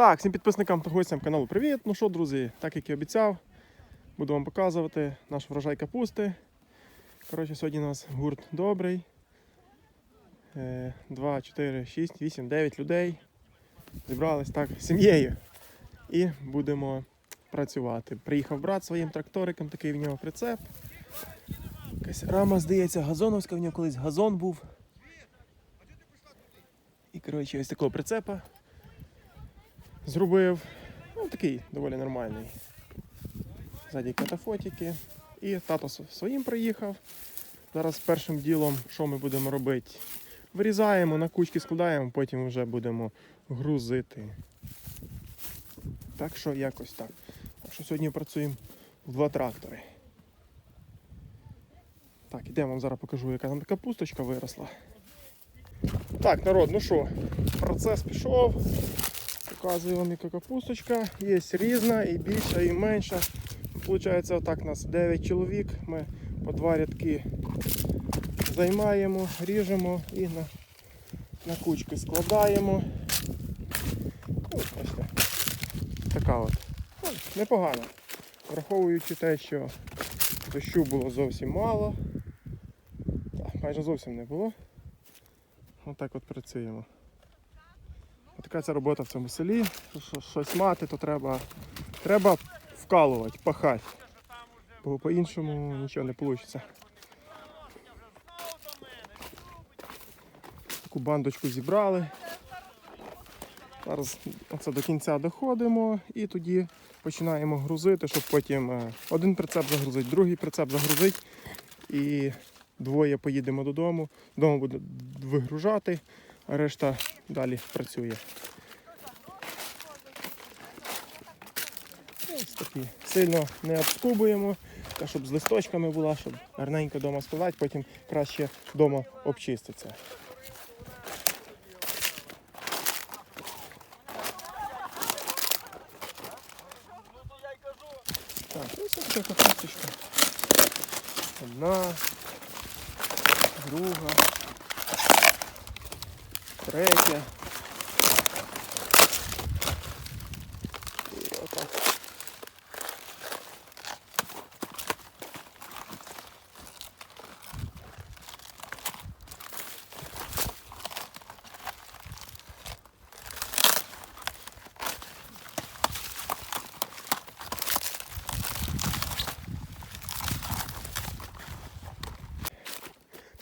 Так, всім підписникам та гостям каналу привіт. Ну що, друзі, так як і обіцяв, буду вам показувати наш врожай капусти. Коротше, сьогодні у нас гурт добрий. 2, 4, 6, 8, 9 людей. Зібрались так сім'єю. І будемо працювати. Приїхав брат своїм тракториком, такий в нього прицеп. Якась рама, здається, газоновська, в нього колись газон був. І коротше, ось такого прицепа зробив. Ну, такий доволі нормальний. Ззаді катафотики. І тато своїм приїхав. Зараз першим ділом, що ми будемо робити? Вирізаємо, на кучки складаємо, потім вже будемо грузити. Так що якось так. Так що сьогодні працюємо в два трактори. Так, ідемо вам зараз покажу, яка там капусточка виросла. Так, народ, ну що, процес пішов. Показую вам, яка капусточка. Є різна, і більша, і менша. Получається, отак нас 9 чоловік. Ми по два рядки займаємо, ріжемо і на, на кучки складаємо. Бачите, така от. Ну, непогано. Враховуючи те, що дощу було зовсім мало. Майже зовсім не було. Отак от працюємо. Така ця робота в цьому селі. Що- Щось мати, то треба, треба вкалувати, пахати. Бо по-іншому нічого не вийде. Таку бандочку зібрали. Зараз оце до кінця доходимо і тоді починаємо грузити, щоб потім е, один прицеп загрузити, другий прицеп загрузити. І двоє поїдемо додому. Дома буде вигружати, решта далі працює. Ось такі. Сильно не обскубуємо, та щоб з листочками була, щоб гарненько вдома складати, потім краще вдома обчиститься. Так, ось така капусточка. Одна, друга, третя. І.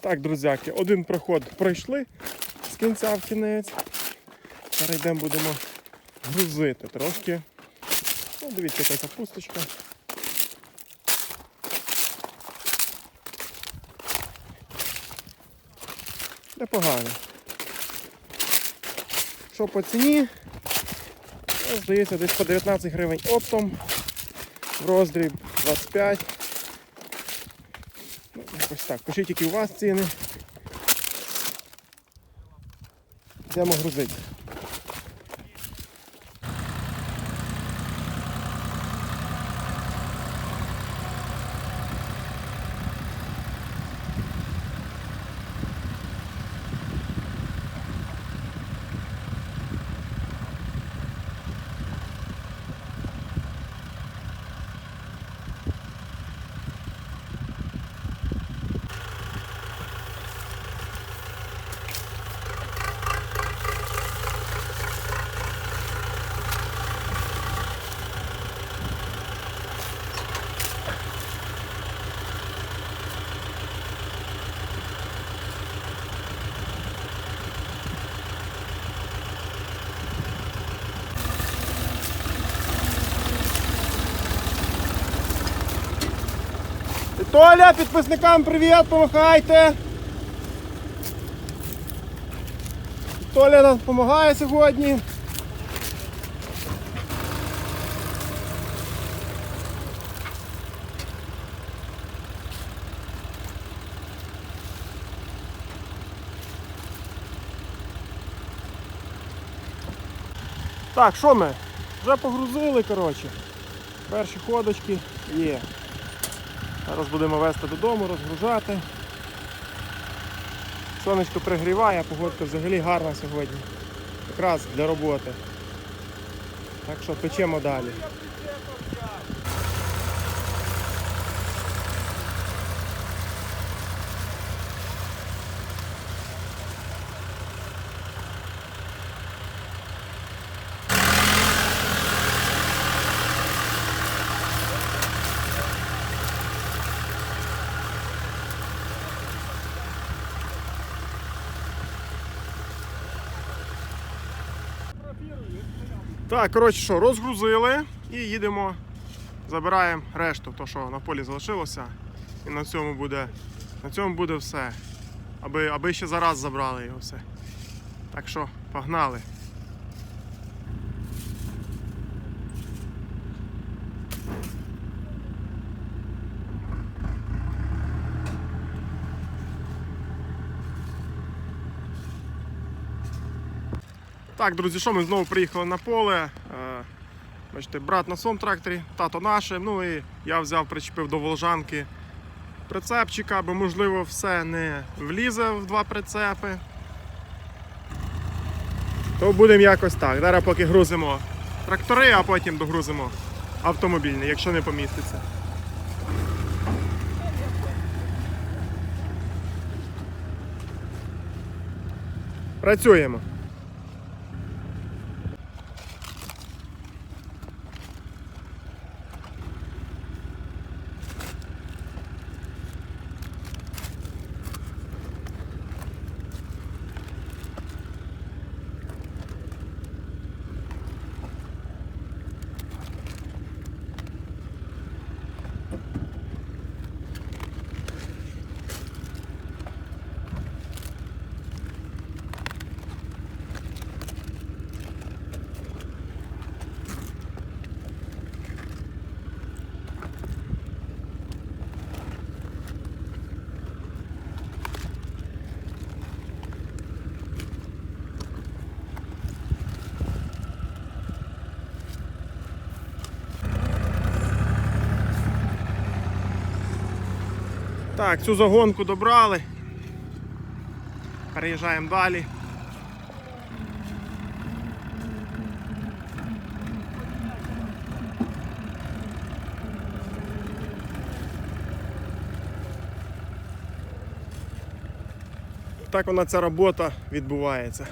Так, друзяки, один проход пройшли кінця в кінець. Зараз йдемо будемо грузити трошки. Ну, дивіться, яка капусточка. Непогано. Що по ціні? Ну, здається, десь по 19 гривень оптом. В роздріб 25. Ну, якось так. Пишіть, які у вас ціни. Йдемо грузити. Толя, підписникам привіт, помахайте. Толя нам допомагає сьогодні. Так, що ми? Вже погрузили, коротше. Перші ходочки є. Зараз будемо вести додому, розгружати. Сонечко пригріває, погодка взагалі гарна сьогодні. Якраз для роботи. Так що печемо далі. Так, коротше, що, розгрузили і їдемо, забираємо решту, то що на полі залишилося. І на цьому буде, на цьому буде все. Аби, аби ще зараз забрали його все. Так що, погнали. Так, друзі, що ми знову приїхали на поле. Е, Бачите, брат на своєму тракторі, тато наше. Ну і я взяв, причепив до волжанки прицепчика, бо можливо все не влізе в два прицепи. То будемо якось так. Зараз поки грузимо трактори, а потім догрузимо автомобільний, якщо не поміститься. Працюємо. Так, цю загонку добрали. Переїжджаємо далі. Так вона ця робота відбувається.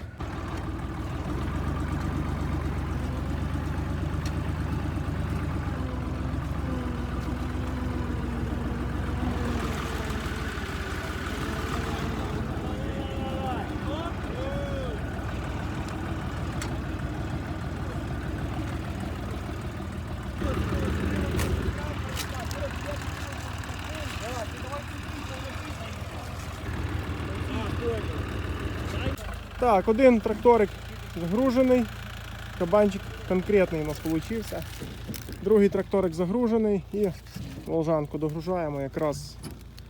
Так, один тракторик загружений. Кабанчик конкретний у нас вийшов. Другий тракторик загружений і волжанку догружаємо. Якраз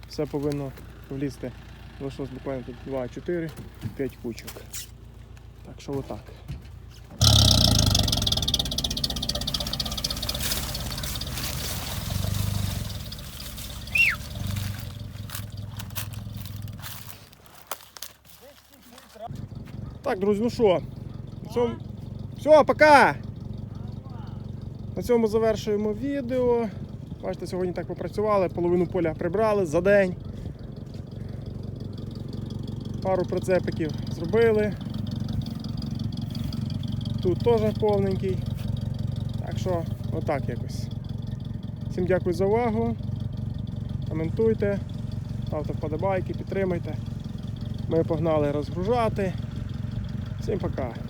все повинно влізти. Залишилось буквально тут 2, 4, 5 кучок. Так що отак. Так, друзі, ну що? Цьому... Все, пока! На цьому завершуємо відео. Бачите, сьогодні так попрацювали, половину поля прибрали за день. Пару прицепиків зробили. Тут теж повненький. Так що, отак якось. Всім дякую за увагу. Коментуйте, ставте вподобайки, підтримайте. Ми погнали розгружати. Всім пока.